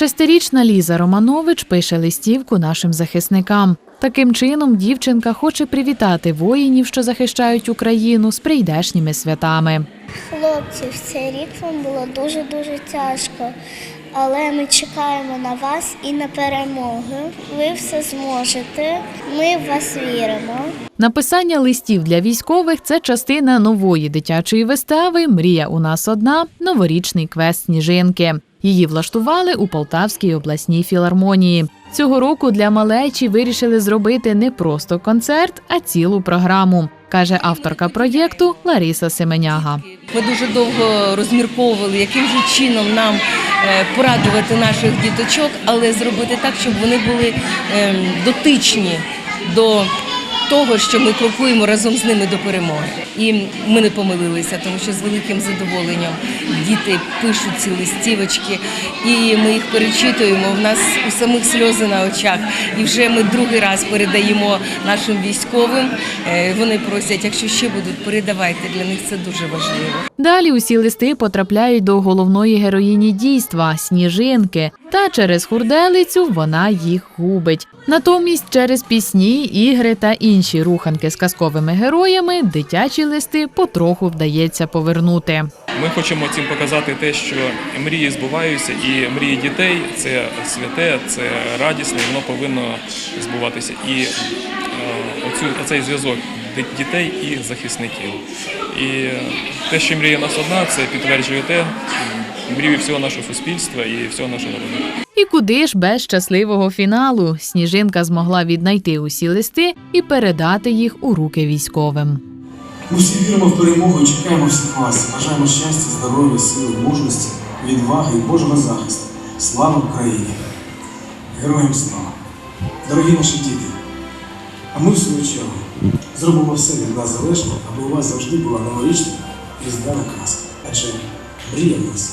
Шестирічна Ліза Романович пише листівку нашим захисникам. Таким чином, дівчинка хоче привітати воїнів, що захищають Україну з прийдешніми святами. Хлопці, в цей рік вам було дуже-дуже тяжко, але ми чекаємо на вас і на перемогу. Ви все зможете. Ми в вас віримо. Написання листів для військових це частина нової дитячої вистави Мрія у нас одна новорічний квест сніжинки. Її влаштували у Полтавській обласній філармонії. Цього року для малечі вирішили зробити не просто концерт, а цілу програму, каже авторка проєкту Лариса Семеняга. Ми дуже довго розмірковували, яким же чином нам е, порадувати наших діточок, але зробити так, щоб вони були ем, дотичні до того, що ми крокуємо разом з ними до перемоги. І ми не помилилися, тому що з великим задоволенням діти пишуть ці листівочки, і ми їх перечитуємо. В нас у самих сльози на очах. І вже ми другий раз передаємо нашим військовим. Е, Вони просять, якщо ще будуть, передавайте. Для них це дуже важливо. Далі усі листи потрапляють до головної героїні дійства сніжинки, та через хурделицю вона їх губить. Натомість через пісні, ігри та інші руханки з казковими героями дитячі листи потроху вдається повернути. Ми хочемо цим показати те, що мрії збуваються, і мрії дітей це святе, це радісне, воно повинно збуватися. І е, оцю, оцей зв'язок дітей і захисників. І е, те, що мрія нас одна, це підтверджує те, мрію всього нашого суспільства і всього нашого народу. І куди ж без щасливого фіналу сніжинка змогла віднайти усі листи і передати їх у руки військовим. Ми всі віримо в перемогу і чекаємо всіх вас. Бажаємо щастя, здоров'я, сили, мужності, відваги і Божого захисту. Слава Україні! Героям слава! Дорогі наші діти! А ми, в свою чергу, зробимо все від нас залежно, аби у вас завжди була новорічна і здана казка. Адже мрія нас